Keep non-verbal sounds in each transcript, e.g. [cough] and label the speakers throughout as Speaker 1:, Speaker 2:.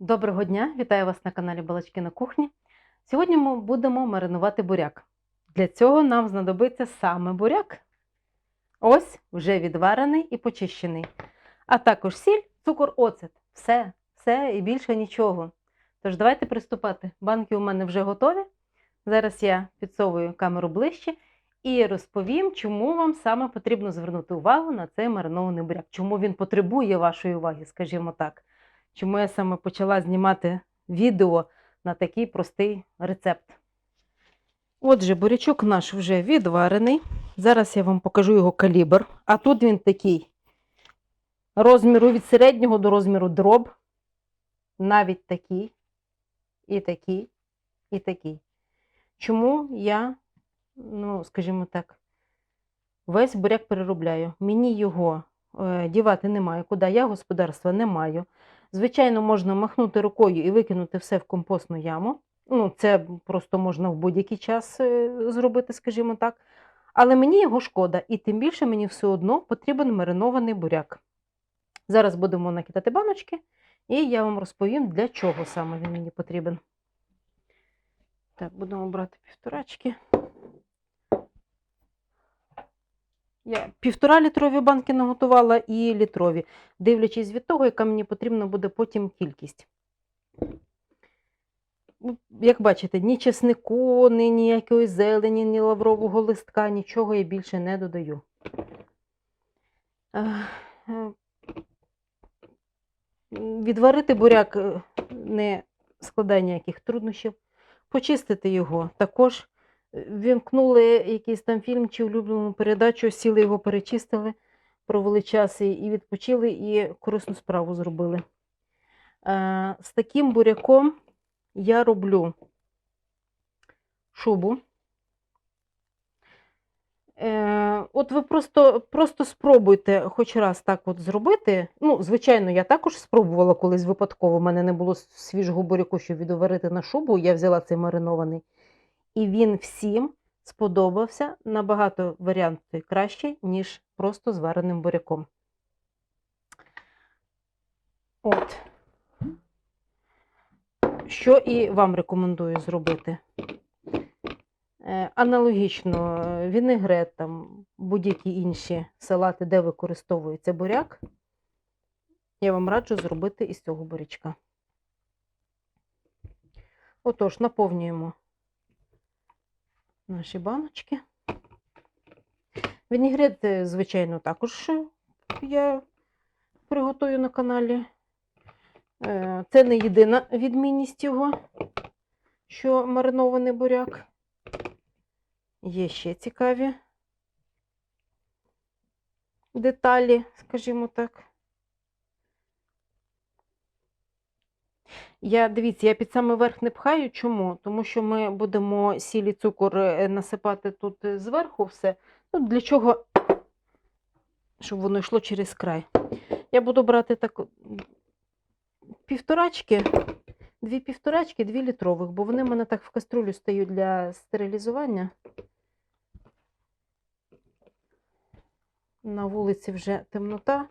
Speaker 1: Доброго дня! Вітаю вас на каналі Балачки на кухні. Сьогодні ми будемо маринувати буряк. Для цього нам знадобиться саме буряк. Ось вже відварений і почищений. А також сіль, цукор, оцет. Все, все і більше нічого. Тож давайте приступати. Банки у мене вже готові. Зараз я підсовую камеру ближче і розповім, чому вам саме потрібно звернути увагу на цей маринований буряк. Чому він потребує вашої уваги, скажімо так чому я саме почала знімати відео на такий простий рецепт. Отже, бурячок наш вже відварений. Зараз я вам покажу його калібр. А тут він такий розміру від середнього до розміру дроб. Навіть такий, і такий, і такий. Чому я, ну, скажімо так, весь буряк переробляю? Мені його е, дівати немає, куди я господарства не маю. Звичайно, можна махнути рукою і викинути все в компостну яму. Ну, це просто можна в будь-який час е, зробити, скажімо так. Але мені його шкода, і тим більше мені все одно потрібен маринований буряк. Зараз будемо накидати баночки, і я вам розповім, для чого саме він мені потрібен. Так, будемо брати півторачки. Я півтора літрові банки наготувала і літрові, дивлячись від того, яка мені потрібна буде потім кількість. Ну, Як бачите, ні чеснику, ні ніякої зелені, ні лаврового листка, нічого я більше не додаю. Е, е, Відварити буряк е, не складає ніяких труднощів. Почистити його також вімкнули якийсь там фільм чи улюблену передачу, сіли його перечистили, провели час і відпочили, і корисну справу зробили. Е, З таким буряком я роблю шубу. Е, От ви просто просто спробуйте хоч раз так от зробити. Ну, звичайно, я також спробувала колись випадково. У мене не було свіжого буряку, щоб відварити на шубу. Я взяла цей маринований. І він всім сподобався набагато варіанти кращий, ніж просто з вареним буряком. От. Що і вам рекомендую зробити. Е, Аналогічно е, вінегрет, там, будь-які інші салати, де використовується буряк, я вам раджу зробити із цього бурячка. Отож, наповнюємо наші баночки. Вінігрет, е, звичайно, також я приготую на каналі. Е, Це не єдина відмінність його, що маринований буряк. Є ще цікаві деталі, скажімо так. Я дивіться, я під самий верх не пхаю. Чому? Тому що ми будемо сіль і цукор е, насипати тут е, зверху все. Ну, Для чого? Щоб воно йшло через край. Я буду брати так півторачки, дві півторачки, дві літрових, бо вони в мене так в каструлю стають для стерилізування. На вулиці вже темнота,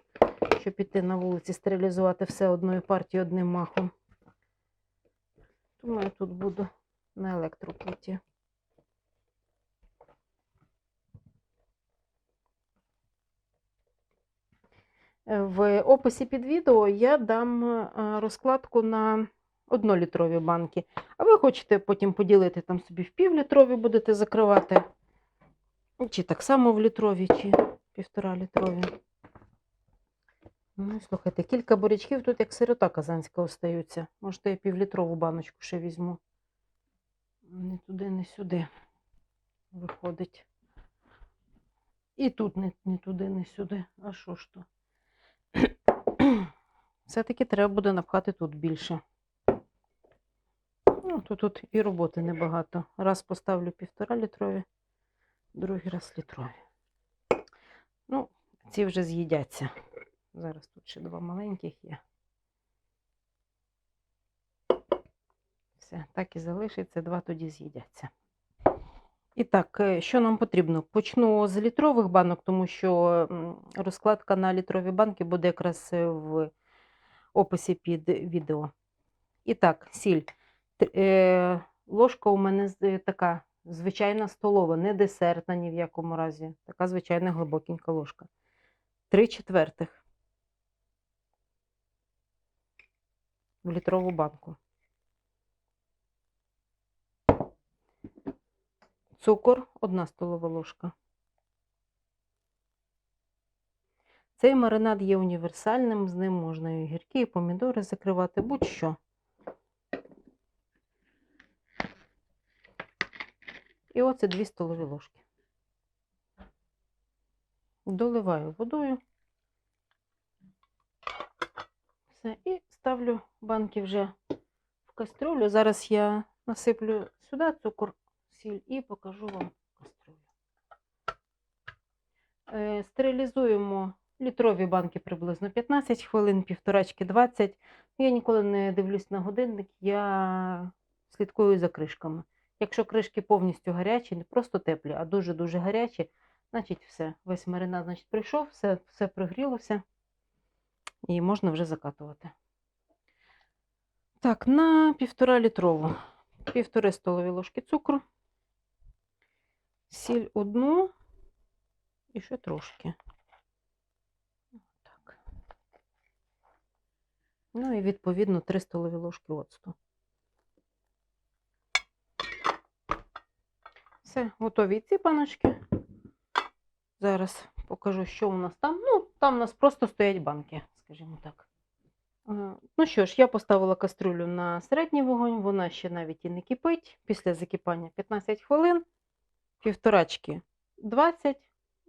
Speaker 1: щоб піти на вулиці стерилізувати все одною партією одним махом. Я тут буду на електроплиті. Е, В описі під відео я дам е, розкладку на однолітрові банки. А ви хочете потім поділити там собі в півлітрові будете закривати. Чи так само в літрові, чи півтора літрові. Ну, слухайте, кілька бурячків тут як сирота казанська остаються. Можете я півлітрову баночку ще візьму. Не туди, не сюди виходить. І тут не, не туди, не сюди. А що ж то? [clears throat] Все-таки треба буде напхати тут більше. Ну, то тут і роботи небагато. Раз поставлю півтора літрові, другий раз літрові. Ну, ці вже з'їдяться. Зараз тут ще два маленьких є. Все, так і залишиться, два тоді з'їдяться. І так, е, що нам потрібно? Почну з літрових банок, тому що розкладка на літрові банки буде якраз е, в описі під відео. І так, сіль. Е, ложка у мене така звичайна столова, не десертна ні в якому разі. Така звичайна глибокенька ложка. Три четвертих. В літрову банку. Цукор одна столова ложка. Цей маринад є універсальним, з ним можна і огірки, і помідори закривати, будь-що. І оце 2 столові ложки. Доливаю водою. Все, і ставлю банки вже в кастрюлю. Зараз я насиплю сюди цукор, сіль і покажу вам кастрюлю. Е, Стерилізуємо літрові банки приблизно 15 хвилин, півторачки 20. Я ніколи не дивлюсь на годинник, я слідкую за кришками. Якщо кришки повністю гарячі, не просто теплі, а дуже-дуже гарячі, значить все. Весь маринад значить, прийшов, все, все пригрілося і можна вже закатувати. Так, на півтора літрову. Півтори столові ложки цукру, сіль одну і ще трошки. Так. Ну і відповідно 3 столові ложки оцту. Все, готові ці паночки. Зараз покажу, що у нас там. Ну, там у нас просто стоять банки, скажімо так. Е, Ну що ж, я поставила каструлю на середній вогонь, вона ще навіть і не кипить. Після закипання 15 хвилин, півторачки 20,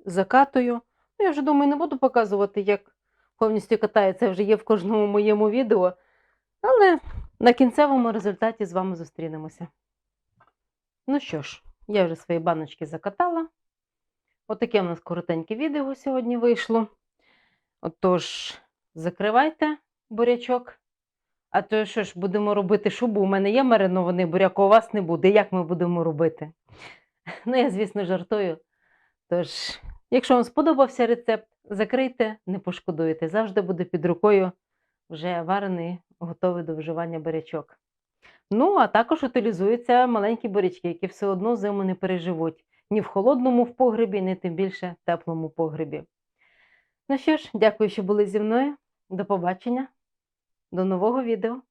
Speaker 1: закатую. Ну, я вже думаю, не буду показувати, як повністю катається, вже є в кожному моєму відео. Але на кінцевому результаті з вами зустрінемося. Ну що ж, я вже свої баночки закатала. Отаке у нас коротеньке відео сьогодні вийшло. Отож, закривайте бурячок. А то що ж будемо робити шубу? У мене є маринований буряк, а у вас не буде. Як ми будемо робити? Ну, я, звісно, жартую. Тож, якщо вам сподобався рецепт, закрийте, не пошкодуєте. Завжди буде під рукою вже варений, готовий до вживання бурячок. Ну, а також утилізуються маленькі бурячки, які все одно зиму не переживуть ні в холодному в погребі, ні тим більше в теплому погребі. Ну що ж, дякую, що були зі мною. До побачення, до нового відео.